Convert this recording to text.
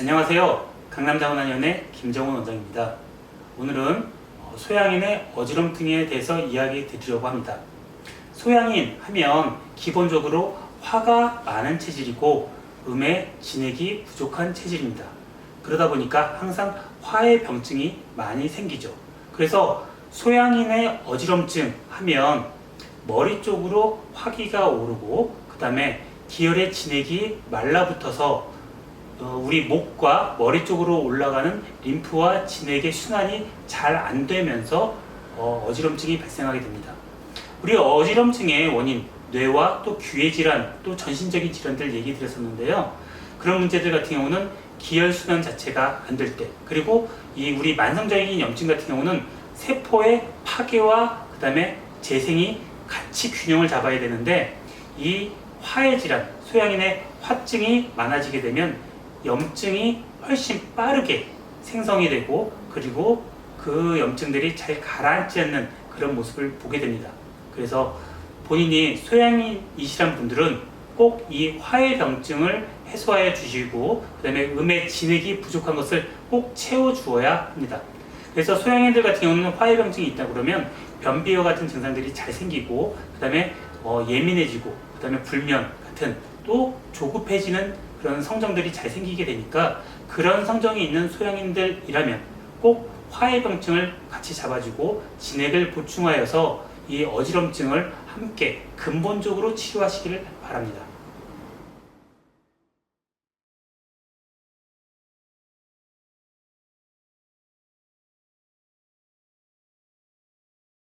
안녕하세요. 강남자원한연의 김정훈 원장입니다. 오늘은 어, 소양인의 어지럼증에 대해서 이야기 드리려고 합니다. 소양인 하면 기본적으로 화가 많은 체질이고 음의 진액이 부족한 체질입니다. 그러다 보니까 항상 화의 병증이 많이 생기죠. 그래서 소양인의 어지럼증 하면 머리 쪽으로 화기가 오르고 그 다음에 기혈의 진액이 말라붙어서 어, 우리 목과 머리 쪽으로 올라가는 림프와 진액의 순환이 잘 안 되면서 어, 어지럼증이 발생하게 됩니다. 우리 어지럼증의 원인, 뇌와 또 귀의 질환, 또 전신적인 질환들 얘기 드렸었는데요. 그런 문제들 같은 경우는 기혈 순환 자체가 안 될 때, 그리고 이 우리 만성적인 염증 같은 경우는 세포의 파괴와 그 다음에 재생이 같이 균형을 잡아야 되는데 이 화의 질환, 소양인의 화증이 많아지게 되면 염증이 훨씬 빠르게 생성이 되고 그리고 그 염증들이 잘 가라앉지 않는 그런 모습을 보게 됩니다. 그래서 본인이 소양이시란 분들은 꼭 이 화의 병증을 해소하여 주시고 그다음에 음의 진액이 부족한 것을 꼭 채워 주어야 합니다. 그래서 소양인들 같은 경우는 화의 병증이 있다 그러면 변비와 같은 증상들이 잘 생기고 그다음에 어, 예민해지고 그다음에 불면 같은 또 조급해지는 그런 성정들이 잘 생기게 되니까 그런 성정이 있는 소양인들이라면 꼭 화의 병증을 같이 잡아주고 진액을 보충하여서 이 어지럼증을 함께 근본적으로 치료하시기를 바랍니다.